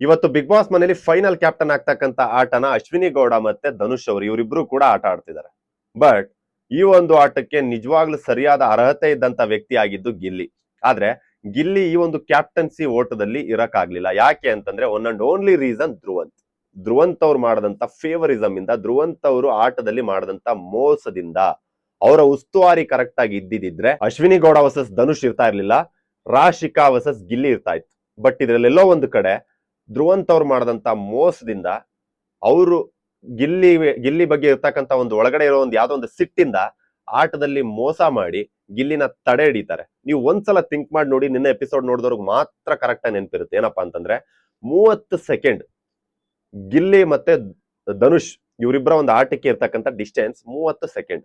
ಇವತ್ತು big Boss ಮನೇಲಿ final captain ಆಗ್ತಕ್ಕಂತ ಆಟನ ಅಶ್ವಿನಿ ಗೌಡ ಮತ್ತೆ ಧನುಷ್ ಅವರು ಇವರಿಬ್ರು ಕೂಡ ಆಟ ಆಡ್ತಿದ್ದಾರೆ. ಬಟ್ ಈ ಒಂದು ಆಟಕ್ಕೆ ನಿಜವಾಗ್ಲೂ ಸರಿಯಾದ ಅರ್ಹತೆ ಇದ್ದಂತ ವ್ಯಕ್ತಿ ಆಗಿದ್ದು ಗಿಲ್ಲಿ. ಆದ್ರೆ ಗಿಲ್ಲಿ ಈ ಒಂದು ಕ್ಯಾಪ್ಟನ್ಸಿ ಓಟದಲ್ಲಿ ಇರಕ್ಕಾಗ್ಲಿಲ್ಲ. ಯಾಕೆ ಅಂತಂದ್ರೆ one and only reason Dhruvanth. Dhruvanth ಅವ್ರು ಮಾಡದಂತ ಫೇವರಿಸಮ್ ಇಂದ, ಧ್ರುವಂತ್ ಅವರು ಆಟದಲ್ಲಿ ಮಾಡದಂತ ಮೋಸದಿಂದ, ಅವರ ಉಸ್ತುವಾರಿ ಕರೆಕ್ಟ್ ಆಗಿ ಇದ್ದಿದ್ರೆ ಅಶ್ವಿನಿ ಗೌಡ ವರ್ಸಸ್ ಧನುಷ್ ಇರ್ತಾ ಇರ್ಲಿಲ್ಲ, ರಾಶಿಕಾ ವರ್ಸಸ್ ಗಿಲ್ಲಿ ಇರ್ತಾ ಇತ್ತು. ಬಟ್ ಇದ್ರಲ್ಲೆಲ್ಲೋ ಒಂದು ಕಡೆ ಧ್ರುವಂತ್ ಅವ್ರು ಮಾಡದಂತ ಮೋಸದಿಂದ ಅವರು ಗಿಲ್ಲಿ ಗಿಲ್ಲಿ ಬಗ್ಗೆ ಇರ್ತಕ್ಕಂತ ಒಂದು ಒಳಗಡೆ ಇರೋ ಒಂದು ಯಾವುದೋ ಒಂದು ಸಿಟ್ಟಿಂದ ಆಟದಲ್ಲಿ ಮೋಸ ಮಾಡಿ ಗಿಲ್ಲಿನ ತಡೆ ಹಿಡಿತಾರೆ. ನೀವು ಒಂದ್ಸಲ ಥಿಂಕ್ ಮಾಡಿ ನೋಡಿ ನಿನ್ನೆ ಎಪಿಸೋಡ್ ನೋಡಿದವ್ರಿಗೆ ಮಾತ್ರ ಕರೆಕ್ಟಾಗಿ ನೆನಪಿರುತ್ತೆ. ಏನಪ್ಪಾ ಅಂತಂದ್ರೆ ಮೂವತ್ತು ಸೆಕೆಂಡ್ ಗಿಲ್ಲಿ ಮತ್ತೆ ಧನುಷ್ ಇವರಿಬ್ಬರ ಒಂದು ಆಟಕ್ಕೆ ಇರ್ತಕ್ಕಂಥ ಡಿಸ್ಟೆನ್ಸ್ ಮೂವತ್ತು ಸೆಕೆಂಡ್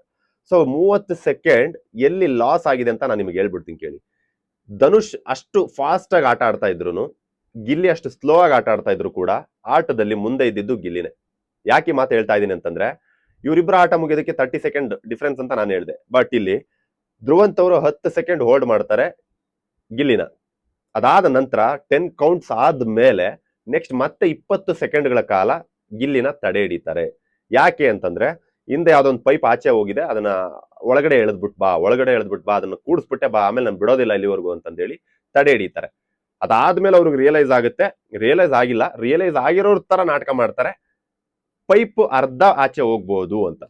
ಸೊ ಮೂವತ್ತು ಸೆಕೆಂಡ್ ಎಲ್ಲಿ ಲಾಸ್ ಆಗಿದೆ ಅಂತ ನಾನು ನಿಮ್ಗೆ ಹೇಳ್ಬಿಡ್ತೀನಿ ಕೇಳಿ. ಧನುಷ್ ಅಷ್ಟು ಫಾಸ್ಟ್ ಆಗಿ ಆಟ ಆಡ್ತಾ ಇದ್ರು ಗಿಲ್ಲಿ ಅಷ್ಟು ಸ್ಲೋ ಆಗಿ ಆಟ ಆಡ್ತಾ ಇದ್ರು ಕೂಡ ಆಟದಲ್ಲಿ ಮುಂದೆ ಇದ್ದಿದ್ದು ಗಿಲ್ಲಿನೇ. ಯಾಕೆ ಮಾತು ಹೇಳ್ತಾ ಇದ್ದೀನಿ ಅಂತಂದ್ರೆ ಇವರಿಬ್ಬರ ಆಟ ಮುಗಿಯೋದಕ್ಕೆ ತರ್ಟಿ ಸೆಕೆಂಡ್ ಡಿಫ್ರೆನ್ಸ್ ಅಂತ ನಾನು ಹೇಳಿದೆ. ಬಟ್ ಇಲ್ಲಿ ಧ್ರುವಂತ್ ಅವರು ಹತ್ತು ಸೆಕೆಂಡ್ ಹೋಲ್ಡ್ ಮಾಡ್ತಾರೆ ಗಿಲ್ಲಿನ. ಅದಾದ ನಂತರ ಟೆನ್ ಕೌಂಟ್ಸ್ ಆದ ಮೇಲೆ ನೆಕ್ಸ್ಟ್ ಮತ್ತೆ ಇಪ್ಪತ್ತು ಸೆಕೆಂಡ್ಗಳ ಕಾಲ ಗಿಲ್ಲಿನ ತಡೆ ಹಿಡಿತಾರೆ. ಯಾಕೆ ಅಂತಂದ್ರೆ, ಹಿಂದೆ ಯಾವ್ದೊಂದು ಪೈಪ್ ಆಚೆ ಹೋಗಿದೆ, ಅದನ್ನ ಒಳಗಡೆ ಎಳೆದ್ಬಿಟ್ ಬಾ, ಒಳಗಡೆ ಎಳೆದ್ಬಿಟ್ ಬಾ, ಅದನ್ನ ಕೂಡಿಸ್ಬಿಟ್ಟೆ ಬಾ, ಆಮೇಲೆ ನಾನು ಬಿಡೋದಿಲ್ಲ ಇಲ್ಲಿವರೆಗೂ ಅಂತಂದೇಳಿ ತಡೆ ಹಿಡಿತಾರೆ. ಅದಾದ್ಮೇಲೆ ಅವ್ರಿಗೆ ರಿಯಲೈಸ್ ಆಗುತ್ತೆ. ರಿಯಲೈಸ್ ಆಗಿಲ್ಲ. ರಿಯಲೈಸ್ ಆಗಿರೋರ್ ತರ ನಾಟಕ ಮಾಡ್ತಾರೆ. ಪೈಪ್ ಅರ್ಧ ಆಚೆ ಹೋಗ್ಬೋದು ಅಂತ.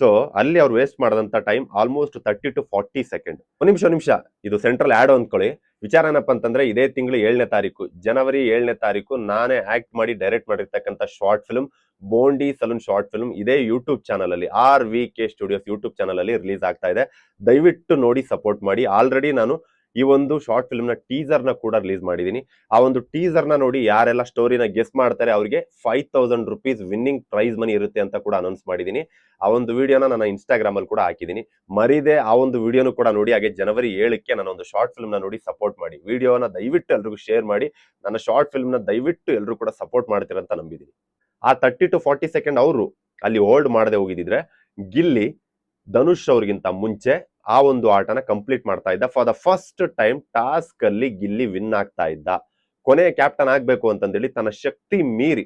ಸೊ ಅಲ್ಲಿ ಅವ್ರು ವೇಸ್ಟ್ ಮಾಡಿದಂತ time almost thirty to forty second ಒಂದು ನಿಮಿಷ ನಿಮಿಷ. ಇದು ಸೆಂಟ್ರಲ್ ಆಡ್ ಅಂದ್ಕೊಳ್ಳಿ ವಿಚಾರ ಏನಪ್ಪ ಅಂತಂದ್ರೆ ಇದೇ ತಿಂಗಳು ಏಳನೇ ತಾರೀಕು. ಜನವರಿ ಏಳನೇ ತಾರೀಕು ನಾನೇ ಆಕ್ಟ್ ಮಾಡಿ ಡೈರೆಕ್ಟ್ ಮಾಡಿರ್ತಕ್ಕಂಥ short film Bondi saloon short film ಇದೇ ಯೂಟ್ಯೂಬ್ ಚಾನಲ್ ಅಲ್ಲಿ R V K studios YouTube channel ಅಲ್ಲಿ ರಿಲೀಸ್ ಆಗ್ತಾ ಇದೆ. ದಯವಿಟ್ಟು ನೋಡಿ ಸಪೋರ್ಟ್ ಮಾಡಿ. ಆಲ್ರೆಡಿ ನಾನು ಈ ಒಂದು ಶಾರ್ಟ್ ಫಿಲ್ಮ್ನ ಟೀಸರ್ನ ಕೂಡ ರಿಲೀಸ್ ಮಾಡಿದೀನಿ ಆ ಒಂದು ಟೀಸರ್ನ ನೋಡಿ ಯಾರೆಲ್ಲ ಸ್ಟೋರಿನ ಗೆಸ್ ಮಾಡ್ತಾರೆ ಅವರಿಗೆ five thousand rupees winning prize money ಇರುತ್ತೆ ಅಂತ ಕೂಡ ಅನೌನ್ಸ್ ಮಾಡಿದೀನಿ ಆ ಒಂದು ವಿಡಿಯೋನ ನನ್ನ ಇನ್ಸ್ಟಾಗ್ರಾಮ್ ಅಲ್ಲಿ ಕೂಡ ಹಾಕಿದೀನಿ ಮರಿದೆ ಆ ಒಂದು ವಿಡಿಯೋನು ಕೂಡ ನೋಡಿ ಹಾಗೆ ಜನವರಿ ಏಳಕ್ಕೆ ನನ್ನ ಒಂದು ಶಾರ್ಟ್ ಫಿಲ್ಮ್ನ ನೋಡಿ ಸಪೋರ್ಟ್ ಮಾಡಿ. ವಿಡಿಯೋನ ದಯವಿಟ್ಟು ಎಲ್ರಿಗೂ ಶೇರ್ ಮಾಡಿ. ನನ್ನ ಶಾರ್ಟ್ ಫಿಲ್ಮ್ನ ದಯವಿಟ್ಟು ಎಲ್ಲರೂ ಕೂಡ ಸಪೋರ್ಟ್ ಮಾಡ್ತೀರಂತ ನಂಬಿದೀನಿ ಆ ತರ್ಟಿ ಟು ಫಾರ್ಟಿ ಸೆಕೆಂಡ್ ಅವರು ಅಲ್ಲಿ ಹೋಲ್ಡ್ ಮಾಡದೆ ಹೋಗಿದ್ರೆ ಗಿಲ್ಲಿ, ಧನುಷ್ ಅವ್ರಿಗಿಂತ ಮುಂಚೆ ಆ ಒಂದು ಆಟನ ಕಂಪ್ಲೀಟ್ ಮಾಡ್ತಾ ಇದ್ದ. For the first time task ಅಲ್ಲಿ ಗಿಲ್ಲಿ ವಿನ್ ಆಗ್ತಾ ಇದ್ದ. ಕೊನೆ ಕ್ಯಾಪ್ಟನ್ ಆಗ್ಬೇಕು ಅಂತಂದೇಳಿ ತನ್ನ ಶಕ್ತಿ ಮೀರಿ,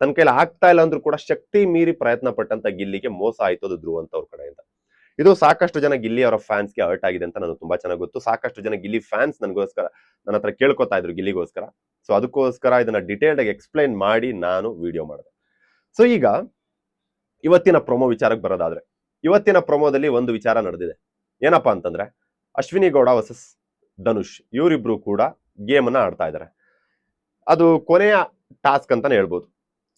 ತನ್ನ ಕೈಲಿ ಆಗ್ತಾ ಇಲ್ಲ ಅಂದ್ರೂ ಕೂಡ ಶಕ್ತಿ ಮೀರಿ ಪ್ರಯತ್ನ ಪಟ್ಟಂತ ಗಿಲ್ಲಿಗೆ ಮೋಸ ಆಯ್ತು ಅದು ಧ್ರುವಂತ ಅವ್ರ ಕಡೆಯಿಂದ. ಇದು ಸಾಕಷ್ಟು ಜನ ಗಿಲ್ಲಿ ಅವರ ಫ್ಯಾನ್ಸ್ಗೆ ಹರ್ಟ್ ಆಗಿದೆ ಅಂತ ನನಗೆ ತುಂಬಾ ಚೆನ್ನಾಗಿ ಗೊತ್ತು. ಸಾಕಷ್ಟು ಜನ ಗಿಲ್ಲಿ ಫ್ಯಾನ್ಸ್ ನನಗೋಸ್ಕರ, ನನ್ನ ಹತ್ರ ಕೇಳ್ಕೊತಾ ಇದ್ರು ಗಿಲ್ಲಿಗೋಸ್ಕರ. ಸೊ ಅದಕ್ಕೋಸ್ಕರ ಇದನ್ನ ಡಿಟೇಲ್ಡ್ ಆಗಿ ಎಕ್ಸ್ಪ್ಲೈನ್ ಮಾಡಿ ನಾನು ವಿಡಿಯೋ ಮಾಡಿದೆ. ಸೊ ಈಗ ಇವತ್ತಿನ ಪ್ರೊಮೋ ವಿಚಾರಕ್ಕೆ ಬರೋದಾದ್ರೆ, ಇವತ್ತಿನ ಪ್ರೊಮೋದಲ್ಲಿ ಒಂದು ವಿಚಾರ ನಡೆದಿದೆ. ಏನಪ್ಪಾ ಅಂತಂದ್ರೆ ಅಶ್ವಿನಿ ಗೌಡ ವರ್ಸಸ್ ಧನುಷ್ ಇವರಿಬ್ರು ಕೂಡ ಗೇಮ್ ಅನ್ನ ಆಡ್ತಾ ಇದ್ದಾರೆ ಅದು ಕೊನೆಯ ಟಾಸ್ಕ್ ಅಂತಾನೆ ಹೇಳ್ಬೋದು.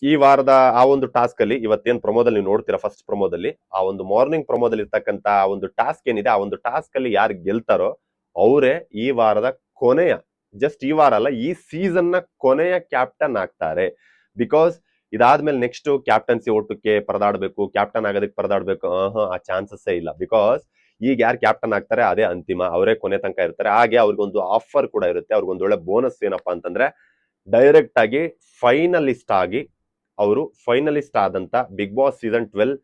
ಈ ವಾರದ ಆ ಒಂದು ಟಾಸ್ಕ್ ಅಲ್ಲಿ ಇವತ್ತೇನ್ ಪ್ರೊಮೋದಲ್ಲಿ ನೀವು ನೋಡ್ತೀರಾ ಫಸ್ಟ್ ಪ್ರಮೋದಲ್ಲಿ ಆ ಒಂದು ಮಾರ್ನಿಂಗ್ ಪ್ರೊಮೋದಲ್ಲಿ ಇರ್ತಕ್ಕಂತ ಆ ಒಂದು ಟಾಸ್ಕ್ ಏನಿದೆ, ಆ ಒಂದು ಟಾಸ್ಕ್ ಅಲ್ಲಿ ಯಾರು ಗೆಲ್ತಾರೋ ಅವರೇ ಈ ವಾರದ ಕೊನೆಯ ಜಸ್ಟ್ ಈ ವಾರ ಅಲ್ಲ, ಈ ಸೀಸನ್ನ ಕೊನೆಯ ಕ್ಯಾಪ್ಟನ್ ಆಗ್ತಾರೆ. ಬಿಕಾಸ್ ಇದಾದ್ಮೇಲೆ ನೆಕ್ಸ್ಟ್ ಕ್ಯಾಪ್ಟನ್ಸಿ ಓಟಕ್ಕೆ ಪರದಾಡ್ಬೇಕು ಕ್ಯಾಪ್ಟನ್ ಆಗೋದಕ್ಕೆ ಪರದಾಡ್ಬೇಕು ಆ ಚಾನ್ಸಸ್ಸೇ ಇಲ್ಲ. ಬಿಕಾಸ್ ಈಗ ಯಾರು ಕ್ಯಾಪ್ಟನ್ ಆಗ್ತಾರೆ ಅದೇ ಅಂತಿಮ. ಅವರೇ ಕೊನೆ ತನಕ ಇರ್ತಾರೆ. ಹಾಗೆ ಅವ್ರಿಗೊಂದು ಆಫರ್ ಕೂಡ ಇರುತ್ತೆ. ಅವ್ರಿಗೊಂದು ಒಳ್ಳೆ ಬೋನಸ್ ಏನಪ್ಪಾ ಅಂತಂದ್ರೆ ಡೈರೆಕ್ಟ್ ಆಗಿ ಫೈನಲಿಸ್ಟ್ ಆಗಿ ಅವರು ಫೈನಲಿಸ್ಟ್ ಆದಂತ Bigg Boss season twelve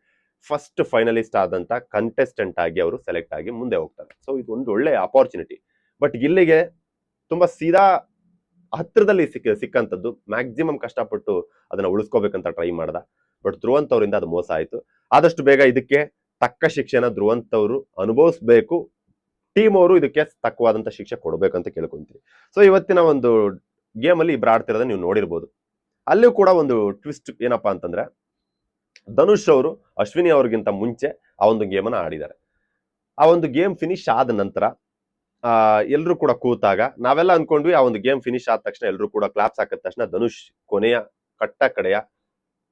first finalist ಆದಂತ ಕಂಟೆಸ್ಟೆಂಟ್ ಆಗಿ ಅವರು ಸೆಲೆಕ್ಟ್ ಆಗಿ ಮುಂದೆ ಹೋಗ್ತಾರೆ. ಸೊ ಇದು ಒಂದು ಒಳ್ಳೆ ಅಪಾರ್ಚುನಿಟಿ ಬಟ್ ಇಲ್ಲಿಗೆ ತುಂಬಾ ಸೀದಾ ಹತ್ರದಲ್ಲಿ ಸಿಕ್ಕ ಸಿಕ್ಕಂಥದ್ದು ಮ್ಯಾಕ್ಸಿಮಮ್ ಕಷ್ಟಪಟ್ಟು ಅದನ್ನ ಉಳಿಸ್ಕೋಬೇಕಂತ ಟ್ರೈ ಮಾಡ್ದ. ಬಟ್ ಧ್ರುವಂತವರಿಂದ ಅದು ಮೋಸ ಆಯಿತು. ಆದಷ್ಟು ಬೇಗ ಇದಕ್ಕೆ ತಕ್ಕ ಶಿಕ್ಷೆನ ಧ್ರುವಂತ ಅವರು ಅನುಭವಿಸ್ಬೇಕು. ಟೀಮ್ ಅವರು ಇದಕ್ಕೆ ತಕ್ಕವಾದಂತ ಶಿಕ್ಷೆ ಕೊಡಬೇಕು ಅಂತ ಕೇಳ್ಕೊಂತೀವಿ. ಸೊ ಇವತ್ತಿನ ಒಂದು ಗೇಮ್ ಅಲ್ಲಿ ಇಬ್ರು ಆಡ್ತಿರೋದನ್ನ ನೀವು ನೋಡಿರ್ಬೋದು. ಅಲ್ಲಿಯೂ ಕೂಡ ಒಂದು ಟ್ವಿಸ್ಟ್ ಏನಪ್ಪಾ ಅಂತಂದ್ರೆ, ಧನುಷ್ ಅವರು ಅಶ್ವಿನಿ ಅವ್ರಿಗಿಂತ ಮುಂಚೆ ಆ ಒಂದು ಗೇಮನ್ನ ಆಡಿದ್ದಾರೆ. ಆ ಒಂದು ಗೇಮ್ ಫಿನಿಶ್ ಆದ ನಂತರ ಎಲ್ಲರೂ ಕೂಡ ಕೂತಾಗ, ನಾವೆಲ್ಲ ಅನ್ಕೊಂಡ್ವಿ ಆ ಒಂದು ಗೇಮ್ ಫಿನಿಶ್ ಆದ ತಕ್ಷಣ ಎಲ್ಲರೂ ಕೂಡ ಕ್ಲಾಪ್ಸ್ ಹಾಕಿದ ತಕ್ಷಣ ಧನುಷ್ ಕೊನೆಯ ಕಟ್ಟ ಕಡೆಯ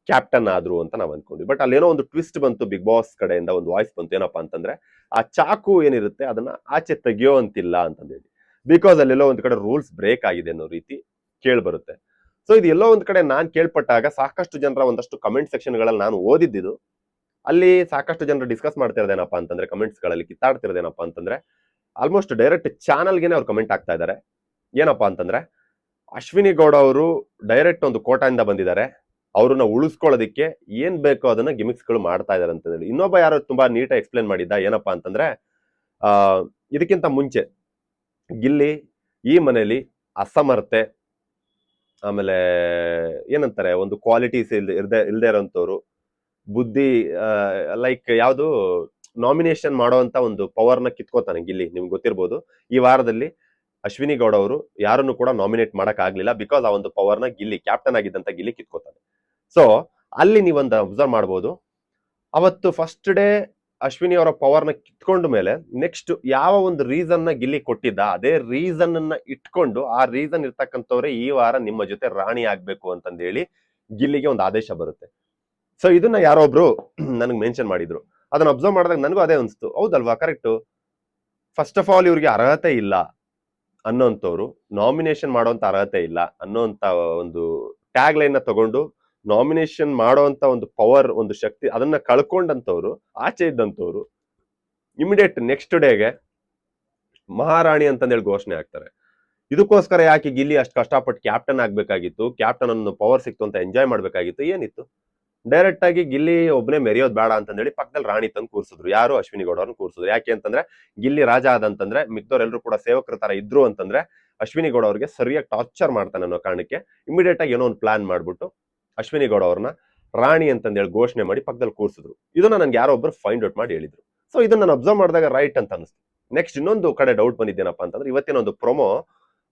ಕ್ಯಾಪ್ಟನ್ ಆದ್ರು ಅಂತ ನಾವು ಅನ್ಕೊಂಡ್ವಿ. ಬಟ್ ಅಲ್ಲೇನೋ ಒಂದು ಟ್ವಿಸ್ಟ್ ಬಂತು ಬಿಗ್ ಬಾಸ್ ಕಡೆಯಿಂದ, ಒಂದು ವಾಯ್ಸ್ ಬಂತು. ಏನಪ್ಪಾ ಅಂತಂದ್ರೆ, ಆ ಚಾಕು ಏನಿರುತ್ತೆ ಅದನ್ನ ಆಚೆ ತೆಗಿಯೋ ಅಂತಿಲ್ಲ ಅಂತಂದೇಳಿ ಬಿಕಾಸ್ ಅಲ್ಲೆಲ್ಲೋ ಒಂದು ಕಡೆ ರೂಲ್ಸ್ ಬ್ರೇಕ್ ಆಗಿದೆ ಅನ್ನೋ ರೀತಿ ಕೇಳಿ ಬರುತ್ತೆ. ಸೊ ಇದು ಎಲ್ಲೋ ಒಂದು ಕಡೆ ನಾನು ಕೇಳ್ಪಟ್ಟಾಗ ಸಾಕಷ್ಟು ಜನರ ಒಂದಷ್ಟು ಕಮೆಂಟ್ ಸೆಕ್ಷನ್ಗಳಲ್ಲಿ ನಾನು ಓದಿದ್ದು ಅಲ್ಲಿ ಸಾಕಷ್ಟು ಜನರು ಡಿಸ್ಕಸ್ ಮಾಡ್ತಿರೋದೇನಪ್ಪ ಅಂತಂದ್ರೆ ಕಮೆಂಟ್ಸ್ಗಳಲ್ಲಿ ಕಿತ್ತಾಡ್ತಿರೋದೇನಪ್ಪ ಅಂತಂದ್ರೆ ಆಲ್ಮೋಸ್ಟ್ ಡೈರೆಕ್ಟ್ ಚಾನಲ್ಗೆನೆ ಅವ್ರು ಕಮೆಂಟ್ ಆಗ್ತಾ ಇದ್ದಾರೆ ಏನಪ್ಪಾ ಅಂತಂದ್ರೆ, ಅಶ್ವಿನಿ ಗೌಡ ಅವರು ಡೈರೆಕ್ಟ್ ಒಂದು ಕೋಟಾಯಿಂದ ಬಂದಿದ್ದಾರೆ. ಅವ್ರನ್ನ ಉಳಿಸ್ಕೊಳ್ಳೋದಕ್ಕೆ ಏನ್ ಬೇಕೋ ಅದನ್ನ ಗಿಮಿಕ್ಸ್ಗಳು ಮಾಡ್ತಾ ಇದಾರೆ ಅಂತ ಹೇಳಿ. ಇನ್ನೊಬ್ಬ ಯಾರು ತುಂಬಾ ನೀಟ್ ಎಕ್ಸ್ಪ್ಲೇನ್ ಮಾಡಿದ್ದ ಏನಪ್ಪಾ ಅಂತಂದ್ರೆ, ಆ, ಇದಕ್ಕಿಂತ ಮುಂಚೆ ಗಿಲ್ಲಿ ಈ ಮನೆಯಲ್ಲಿ ಅಸಮರ್ಥೆ ಆಮೇಲೆ ಏನಂತಾರೆ, ಒಂದು ಕ್ವಾಲಿಟೀಸ್ ಇಲ್ದೆ ಇರ್ದೆ ಇಲ್ದೇ ಇರೋಂಥವ್ರು, ಬುದ್ಧಿ ಲೈಕ್ ಯಾವುದು ನಾಮಿನೇಷನ್ ಮಾಡುವಂತ ಒಂದು ಪವರ್ನ ಕಿತ್ಕೋತಾನೆ ಗಿಲ್ಲಿ, ನಿಮ್ಗೆ ಗೊತ್ತಿರ್ಬೋದು. ಈ ವಾರದಲ್ಲಿ ಅಶ್ವಿನಿ ಗೌಡ ಅವರು ಯಾರನ್ನು ಕೂಡ ನಾಮಿನೇಟ್ ಮಾಡಕ್ ಆಗ್ಲಿಲ್ಲ ಬಿಕಾಸ್ ಆ ಒಂದು ಪವರ್ನ ಗಿಲ್ಲಿ ಕ್ಯಾಪ್ಟನ್ ಆಗಿದ್ದಂತ ಗಿಲ್ಲಿ ಕಿತ್ಕೋತಾನೆ. ಸೊ ಅಲ್ಲಿ ನೀವೊಂದು ಅಬ್ಸರ್ವ್ ಮಾಡ್ಬೋದು. ಅವತ್ತು ಫಸ್ಟ್ ಡೇ ಅಶ್ವಿನಿ ಅವರ ಪವರ್ನ ಕಿತ್ಕೊಂಡ ಮೇಲೆ ನೆಕ್ಸ್ಟ್ ಯಾವ ಒಂದು ರೀಸನ್ನ ಗಿಲ್ಲಿ ಕೊಟ್ಟಿದ್ದ, ಅದೇ ರೀಸನ್ ಅನ್ನ ಇಟ್ಕೊಂಡು ಆ ರೀಸನ್ ಇರ್ತಕ್ಕಂಥವ್ರೆ ಈ ವಾರ ನಿಮ್ಮ ಜೊತೆ ರಾಣಿ ಆಗ್ಬೇಕು ಅಂತಂದೇಳಿ ಗಿಲ್ಲಿಗೆ ಒಂದು ಆದೇಶ ಬರುತ್ತೆ. ಸೊ ಇದನ್ನ ಯಾರೊಬ್ರು ನನಗೆ ಮೆನ್ಷನ್ ಮಾಡಿದ್ರು. ಅದನ್ನ ಅಬ್ಸರ್ವ್ ಮಾಡಿದಾಗ ನನಗೂ ಅದೇ ಅನಿಸ್ತು. ಹೌದಲ್ವಾ? ಕರೆಕ್ಟ್ ಫಸ್ಟ್ ಆಫ್ ಆಲ್ ಇವ್ರಿಗೆ ಅರ್ಹತೆ ಇಲ್ಲ ಅನ್ನೋಂಥವ್ರು ನಾಮಿನೇಷನ್ ಮಾಡೋಂಥ ಅರ್ಹತೆ ಇಲ್ಲ ಅನ್ನೋಂಥ ಒಂದು ಟ್ಯಾಗ್ ಲೈನ್ನ ತಗೊಂಡು ನಾಮಿನೇಷನ್ ಮಾಡುವಂತ ಒಂದು ಪವರ್, ಒಂದು ಶಕ್ತಿ ಅದನ್ನ ಕಳ್ಕೊಂಡಂತವ್ರು ಆಚೆ ಇದ್ದಂಥವ್ರು, ಇಮಿಡಿಯೇಟ್ ನೆಕ್ಸ್ಟ್ ಡೇಗೆ ಮಹಾರಾಣಿ ಅಂತಂದೇಳಿ ಘೋಷಣೆ ಆಗ್ತಾರೆ ಇದಕ್ಕೋಸ್ಕರ ಯಾಕೆ ಗಿಲ್ಲಿ ಅಷ್ಟು ಕಷ್ಟಪಟ್ಟು ಕ್ಯಾಪ್ಟನ್ ಆಗ್ಬೇಕಾಗಿತ್ತು ಕ್ಯಾಪ್ಟನ್ ಅನ್ನು ಪವರ್ ಸಿಕ್ತು ಅಂತ ಎಂಜಾಯ್ ಮಾಡ್ಬೇಕಾಗಿತ್ತು, ಏನಿತ್ತು? ಡೈರೆಕ್ಟ್ ಆಗಿ ಗಿಲ್ಲಿ ಒಬ್ಬನೇ ಮೆರೆಯೋದು ಬೇಡ ಅಂತಂದೇಳಿ ಪಕ್ಕದಲ್ಲಿ ರಾಣಿ ತಂದು ಕೂರ್ಸಿದ್ರು. ಯಾರು? ಅಶ್ವಿನಿ ಗೌಡ ಅವ್ರನ್ನ ಕೂರ್ಸಿದ್ರು. ಯಾಕೆ ಅಂತಂದ್ರೆ ಗಿಲ್ಲಿ ರಾಜ ಆದಂತಂದ್ರೆ ಮಿಕ್ದವ್ರೆಲ್ಲರೂ ಕೂಡ ಸೇವಕರ ತರ ಇದ್ರು ಅಂತಂದ್ರೆ ಅಶ್ವಿನಿ ಗೌಡ ಅವ್ರಿಗೆ ಸರಿಯಾಗಿ ಟಾರ್ಚರ್ ಮಾಡ್ತಾನೆ ಅನ್ನೋ ಕಾರಣಕ್ಕೆ ಇಮಿಡಿಯೇಟ್ ಆಗಿ ಏನೋ ಒಂದು ಪ್ಲಾನ್ ಮಾಡ್ಬಿಟ್ಟು ಅಶ್ವಿನಿ ಗೌಡ ಅವ್ರನ್ನ ರಾಣಿ ಅಂತಂದೇಳಿ ಘೋಷಣೆ ಮಾಡಿ ಪಕ್ಕದಲ್ಲಿ ಕೂರಿಸಿದ್ರು. ಇದನ್ನ ನನಗೆ ಯಾರೋ ಒಬ್ಬರು ಫೈಂಡ್ ಔಟ್ ಮಾಡಿ ಹೇಳಿದ್ರು. ಸೊ ಇದನ್ನ ನಾನು ಅಬ್ಸರ್ವ್ ಮಾಡಿದಾಗ ರೈಟ್ ಅಂತ ಅನಿಸ್ತು ನೆಕ್ಸ್ಟ್ ಇನ್ನೊಂದು ಕಡೆ ಡೌಟ್ ಬಂದಿದ್ದೇನಪ್ಪ ಅಂತಂದ್ರೆ ಇವತ್ತಿನ ಒಂದು ಪ್ರೊಮೋ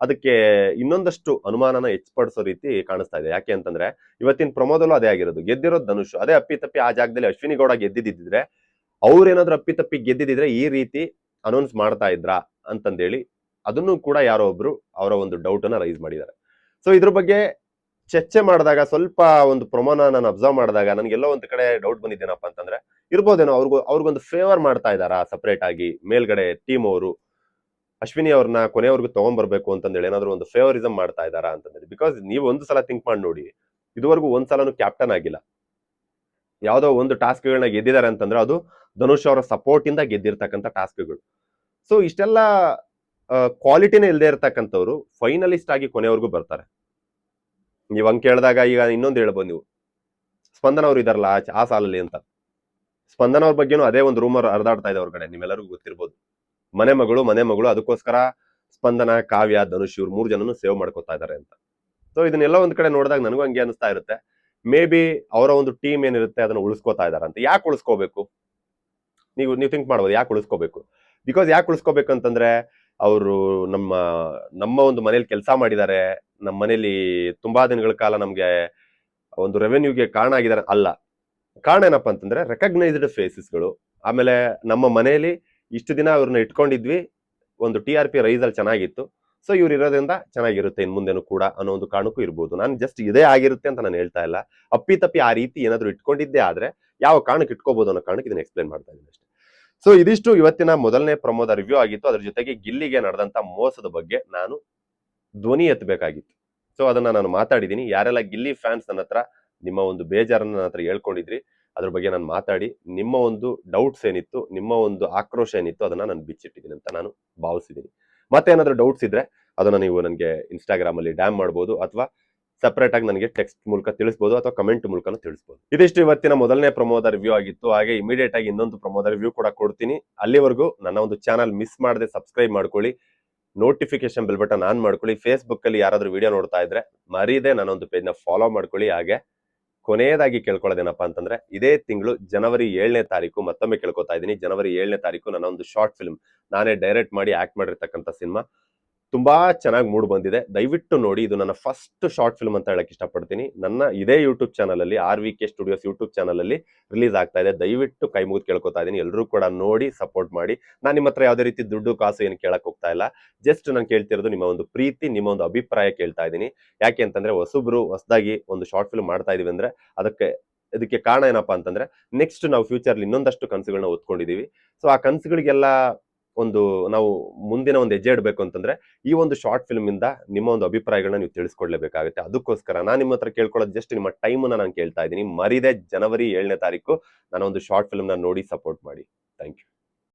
ಅದಕ್ಕೆ ಇನ್ನೊಂದಷ್ಟು ಅನುಮಾನನ ಹೆಚ್ಚಪಡಿಸೋ ರೀತಿ ಕಾಣಿಸ್ತಾ ಇದೆ. ಯಾಕೆ ಅಂತಂದ್ರೆ ಇವತ್ತಿನ ಪ್ರಮೋದಲ್ಲೂ ಅದೇ ಆಗಿರೋದು. ಗೆದ್ದಿರೋ ಧನುಷ್, ಅದೇ ಅಪ್ಪಿತಪ್ಪಿ ಆ ಜಾಗದಲ್ಲಿ ಅಶ್ವಿನಿ ಗೌಡ ಗೆದ್ದಿದ್ದಿದ್ರೆ ಅವ್ರೇನಾದ್ರೂ ಅಪ್ಪಿತಪ್ಪಿ ಗೆದ್ದಿದ್ರೆ ಈ ರೀತಿ ಅನೌನ್ಸ್ ಮಾಡ್ತಾ ಇದ್ರಾ ಅಂತಂದೇಳಿ ಅದನ್ನು ಕೂಡ ಯಾರೋ ಒಬ್ರು ಅವರ ಒಂದು ಡೌಟ್ ಅನ್ನ ರೈಸ್ ಮಾಡಿದ್ದಾರೆ. ಸೊ ಇದ್ರ ಬಗ್ಗೆ ಚರ್ಚೆ ಮಾಡಿದಾಗ ಸ್ವಲ್ಪ ಒಂದು ಪ್ರಮಾಣ ನಾನು ಅಬ್ಸರ್ವ್ ಮಾಡಿದಾಗ ನನಗೆಲ್ಲೋ ಒಂದು ಕಡೆ ಡೌಟ್ ಬಂದಿದ್ದೇನಪ್ಪ ಅಂತಂದ್ರೆ, ಇರ್ಬೋದೇನೋ ಅವ್ರಿಗೂ ಅವ್ರಿಗೊಂದು ಫೇವರ್ ಮಾಡ್ತಾ ಇದ್ದಾರಾ ಸಪ್ರೇಟ್ ಆಗಿ ಮೇಲ್ಗಡೆ ಟೀಮ್ ಅವರು? ಅಶ್ವಿನಿ ಅವ್ರನ್ನ ಕೊನೆಯವರೆಗೂ ತಗೊಂಡ್ಬರ್ಬೇಕು ಅಂತಂದೇಳಿ ಏನಾದ್ರು ಒಂದು ಫೇವರಿಸಮ್ ಮಾಡ್ತಾ ಇದ್ದಾರಾ ಅಂತಂದ್ರೆ ಬಿಕಾಸ್ ನೀವು ಒಂದು ಸಲ ಥಿಂಕ್ ಮಾಡಿ ನೋಡಿ, ಇದುವರೆಗೂ ಒಂದ್ ಸಲನು ಕ್ಯಾಪ್ಟನ್ ಆಗಿಲ್ಲ. ಯಾವುದೋ ಒಂದು ಟಾಸ್ಕ್ಗಳನ್ನ ಗೆದ್ದಿದ್ದಾರೆ ಅಂತಂದ್ರೆ ಅದು ಧನುಷ್ ಅವರ ಸಪೋರ್ಟ್ ಇಂದ ಗೆದ್ದಿರ್ತಕ್ಕಂಥ ಟಾಸ್ಕ್ಗಳು ಸೊ ಇಷ್ಟೆಲ್ಲ ಕ್ವಾಲಿಟಿನೇ ಇಲ್ಲದೆ ಇರ್ತಕ್ಕಂಥವ್ರು ಫೈನಲಿಸ್ಟ್ ಆಗಿ ಕೊನೆವರೆಗೂ ಬರ್ತಾರೆ. ನೀವು ಹಂಗೆ ಕೇಳಿದಾಗ ಈಗ ಇನ್ನೊಂದು ಹೇಳ್ಬೋದು ನೀವು. ಸ್ಪಂದನ ಅವ್ರು ಇದಾರಲ್ಲ ಆ- ಸಾಲಲ್ಲಿ ಅಂತ. ಸ್ಪಂದನ ಅವ್ರ ಬಗ್ಗೆನೂ ಅದೇ ಒಂದು ರೂಮರ್ ಹರಿದಾಡ್ತಾ ಇದೆ ಹೊರಗಡೆ, ನಿಮ್ಮೆಲ್ಲರಿಗೂ ಗೊತ್ತಿರ್ಬೋದು. ಮನೆ ಮಗಳು ಮನೆ ಮಗಳು, ಅದಕ್ಕೋಸ್ಕರ ಸ್ಪಂದನ, ಕಾವ್ಯ, ಧನುಷ್ ಇವ್ರು ಮೂರು ಜನನು ಸೇವ್ ಮಾಡ್ಕೊತಾ ಇದ್ದಾರೆ ಅಂತ. ಸೊ ಇದನ್ನೆಲ್ಲ ಒಂದ್ ಕಡೆ ನೋಡಿದಾಗ ನನಗೂ ಹಂಗೆ ಅನಿಸ್ತಾ ಇರುತ್ತೆ. ಮೇ ಬಿ ಅವರ ಒಂದು ಟೀಮ್ ಏನಿರುತ್ತೆ ಅದನ್ನ ಉಳಿಸ್ಕೋತಾ ಇದ್ದಾರೆ ಅಂತ. ಯಾಕೆ ಉಳಿಸ್ಕೋಬೇಕು? ನೀವು ನೀವು ಥಿಂಕ್ ಮಾಡ್ಬೋದು, ಯಾಕೆ ಉಳಿಸ್ಕೋಬೇಕು? ಬಿಕಾಸ್ ಯಾಕೆ ಉಳಿಸ್ಕೋಬೇಕು ಅಂತಂದ್ರೆ ಅವರು ನಮ್ಮ ನಮ್ಮ ಒಂದು ಮನೇಲಿ ಕೆಲಸ ಮಾಡಿದ್ದಾರೆ ನಮ್ಮ ಮನೇಲಿ ತುಂಬಾ ದಿನಗಳ ಕಾಲ ನಮ್ಗೆ ಒಂದು ರೆವೆನ್ಯೂಗೆ ಕಾರಣ ಆಗಿದ್ದಾರೆ ಅಲ್ಲ. ಕಾರಣ ಏನಪ್ಪಾ ಅಂತಂದ್ರೆ ರೆಕಗ್ನೈಸ್ಡ್ ಫೇಸಸ್ಗಳು ಆಮೇಲೆ ನಮ್ಮ ಮನೆಯಲ್ಲಿ ಇಷ್ಟು ದಿನ ಅವ್ರನ್ನ ಇಟ್ಕೊಂಡಿದ್ವಿ. ಒಂದು ಟಿ ಆರ್ ಪಿ ರೈಸ್ ಅಲ್ಲಿ ಚೆನ್ನಾಗಿತ್ತು. ಸೊ ಇವ್ರು ಇರೋದ್ರಿಂದ ಚೆನ್ನಾಗಿರುತ್ತೆ ಇನ್ ಮುಂದೆನೂ ಕೂಡ ಅನ್ನೋ ಒಂದು ಕಾರಣಕ್ಕೂ ಇರ್ಬೋದು. ನಾನು ಜಸ್ಟ್ ಇದೇ ಆಗಿರುತ್ತೆ ಅಂತ ನಾನು ಹೇಳ್ತಾ ಇಲ್ಲ. ಅಪ್ಪಿ ತಪ್ಪಿ ಆ ರೀತಿ ಏನಾದ್ರು ಇಟ್ಕೊಂಡಿದ್ದೇ ಆದ್ರೆ ಯಾವ ಕಾರಣಕ್ಕೆ ಇಟ್ಕೋಬಹುದು ಅನ್ನೋ ಕಾರಣಕ್ಕೆ ಇದನ್ನ ಎಕ್ಸ್ಪ್ಲೈನ್ ಮಾಡ್ತಾ ಇದ್ದೀನಿ ಅಷ್ಟೇ. ಸೊ ಇದಿಷ್ಟು ಇವತ್ತಿನ ಮೊದಲನೇ ಪ್ರಮೋದ ರಿವ್ಯೂ ಆಗಿತ್ತು. ಅದ್ರ ಜೊತೆಗೆ ಗಿಲ್ಲಿಗೆ ನಡೆದಂತ ಮೋಸದ ಬಗ್ಗೆ ನಾನು ಧ್ವನಿ ಎತ್ತಬೇಕಾಗಿತ್ತು. ಸೊ ಅದನ್ನ ನಾನು ಮಾತಾಡಿದ್ದೀನಿ ಯಾರೆಲ್ಲ ಗಿಲ್ಲಿ ಫ್ಯಾನ್ಸ್ ನನ್ನ ಹತ್ರ, ನಿಮ್ಮ ಒಂದು ಬೇಜಾರನ್ನ ನನ್ನ ಹತ್ರ ಹೇಳ್ಕೊಂಡಿದ್ರಿ, ಅದ್ರ ಬಗ್ಗೆ ನಾನು ಮಾತಾಡಿ, ನಿಮ್ಮ ಒಂದು ಡೌಟ್ಸ್ ಏನಿತ್ತು, ನಿಮ್ಮ ಒಂದು ಆಕ್ರೋಶ ಏನಿತ್ತು, ಅದನ್ನ ನಾನು ಬಿಚ್ಚಿಟ್ಟಿದ್ದೀನಿ ಅಂತ ನಾನು ಭಾವಿಸಿದ್ದೀನಿ ಮತ್ತೆ ಏನಾದರೂ ಡೌಟ್ಸ್ ಇದ್ರೆ, ಅದನ್ನ ನೀವು ನನಗೆ ಇನ್ಸ್ಟಾಗ್ರಾಮಲ್ಲಿ ಡ್ಯಾಮ್ ಮಾಡ್ಬೋದು, ಅಥವಾ ಸಪರೇಟ್ ಆಗಿ ನನಗೆ ಟೆಕ್ಸ್ಟ್ ಮೂಲಕ ತಿಳಿಸಬಹುದು ಅಥವಾ ಕಮೆಂಟ್ ಮೂಲಕ ತಿಳಿಸಬಹುದು ಇದಿಷ್ಟು ಇವತ್ತಿನ ಮೊದಲನೇ ಪ್ರಮೋದ ರಿವ್ಯೂ ಆಗಿತ್ತು. ಹಾಗೆ ಇಮಿಡಿಯೇಟ್ ಆಗಿ ಇನ್ನೊಂದು ಪ್ರಮೋದ ರಿವ್ಯೂ ಕೂಡ ಕೊಡ್ತೀನಿ. ಅಲ್ಲಿವರೆಗೂ ನನ್ನ ಒಂದು ಚಾನಲ್ ಮಿಸ್ ಮಾಡದೆ ಸಬ್ಸ್ಕ್ರೈಬ್ ಮಾಡ್ಕೊಳ್ಳಿ. ನೋಟಿಫಿಕೇಶನ್ ಬೆಲ್ ಬಟನ್ ಆನ್ ಮಾಡ್ಕೊಳ್ಳಿ. ಫೇಸ್ಬುಕ್ ಅಲ್ಲಿ ಯಾರಾದ್ರೂ ವಿಡಿಯೋ ನೋಡ್ತಾ ಇದ್ರೆ ಮರೀದೆ ನನ್ನೊಂದು ಪೇಜ್ನ ಫಾಲೋ ಮಾಡ್ಕೊಳ್ಳಿ. ಹಾಗೆ ಕೊನೆಯದಾಗಿ ಕೇಳ್ಕೊಳ್ಳೋದೇನಪ್ಪ ಅಂತಂದ್ರೆ ಇದೇ ತಿಂಗಳು ಜನವರಿ ಏಳನೇ ತಾರೀಕು ಮತ್ತೊಮ್ಮೆ ಕೇಳ್ಕೊತಾ ಇದ್ದೀನಿ. ಜನವರಿ ಏಳನೇ ತಾರೀಕು ನನ್ನ ಒಂದು ಶಾರ್ಟ್ ಫಿಲ್ಮ್ ನಾನೇ ಡೈರೆಕ್ಟ್ ಮಾಡಿ ಆಕ್ಟ್ ಮಾಡಿರ್ತಕ್ಕಂಥ ಸಿನಿಮಾ ತುಂಬಾ ಚೆನ್ನಾಗಿ ಮೂಡ್ ಬಂದಿದೆ. ದಯವಿಟ್ಟು ನೋಡಿ, ಇದು ನನ್ನ ಫಸ್ಟ್ ಶಾರ್ಟ್ ಫಿಲ್ಮ್ ಅಂತ ಹೇಳಕ್ ಇಷ್ಟಪಡ್ತೀನಿ. ನನ್ನ ಇದೇ ಯೂಟ್ಯೂಬ್ ಚಾನಲ್ ಅಲ್ಲಿ R V K studios YouTube channel ಅಲ್ಲಿ ರಿಲೀಸ್ ಆಗ್ತಾ ಇದೆ. ದಯವಿಟ್ಟು ಕೈ ಮುಗಿದು ಕೇಳ್ಕೊತಾ ಇದ್ದೀನಿ ಎಲ್ಲರೂ ಕೂಡ ನೋಡಿ ಸಪೋರ್ಟ್ ಮಾಡಿ. ನಾನು ನಿಮ್ಮ ಹತ್ರ ಯಾವುದೇ ರೀತಿ ದುಡ್ಡು, ಕಾಸು ಏನು ಕೇಳಕ್ ಹೋಗ್ತಾ ಇಲ್ಲ. ಜಸ್ಟ್ ನಾನು ಕೇಳ್ತಿರೋದು ನಿಮ್ಮ ಒಂದು ಪ್ರೀತಿ, ನಿಮ್ಮ ಒಂದು ಅಭಿಪ್ರಾಯ ಕೇಳ್ತಾ ಇದ್ದೀನಿ ಯಾಕೆ ಅಂತಂದ್ರೆ, ಹೊಸಬ್ರು ಹೊಸದಾಗಿ ಒಂದು ಶಾರ್ಟ್ ಫಿಲ್ಮ್ ಮಾಡ್ತಾ ಇದೀವಿ ಅಂದ್ರೆ, ಅದಕ್ಕೆ, ಇದಕ್ಕೆ ಕಾರಣ ಏನಪ್ಪಾ ಅಂತಂದ್ರೆ ನೆಕ್ಸ್ಟ್ ನಾವು ಫ್ಯೂಚರ್ ಇನ್ನೊಂದಷ್ಟು ಕನಸುಗಳನ್ನ ಓದ್ಕೊಂಡಿದೀವಿ ಸೊ ಆ ಕನಸುಗಳಿಗೆಲ್ಲ ಒಂದು ನಾವು ಮುಂದಿನ ಒಂದು ಹೆಜ್ಜೆ ಇಡಬೇಕು ಅಂತಂದ್ರೆ, ಈ ಒಂದು ಶಾರ್ಟ್ ಫಿಲ್ಮ್ ಇಂದ ನಿಮ್ಮ ಒಂದು ಅಭಿಪ್ರಾಯಗಳನ್ನ ನೀವು ತಿಳಿಸ್ಕೊಡ್ಲೇಬೇಕಾಗುತ್ತೆ. ಅದಕ್ಕೋಸ್ಕರ ನಾನು ನಿಮ್ಮ ಹತ್ರ ಕೇಳ್ಕೊಳ್ಳೋದು ಜಸ್ಟ್ ನಿಮ್ಮ ಟೈಮನ್ನ ನಾನು ಕೇಳ್ತಾ ಇದ್ದೀನಿ. ಮರಿದೆ ಜನವರಿ ಏಳನೇ ತಾರೀಕು ನಾನು ಒಂದು ಶಾರ್ಟ್ ಫಿಲ್ಮ್ನ ನೋಡಿ ಸಪೋರ್ಟ್ ಮಾಡಿ. Thank you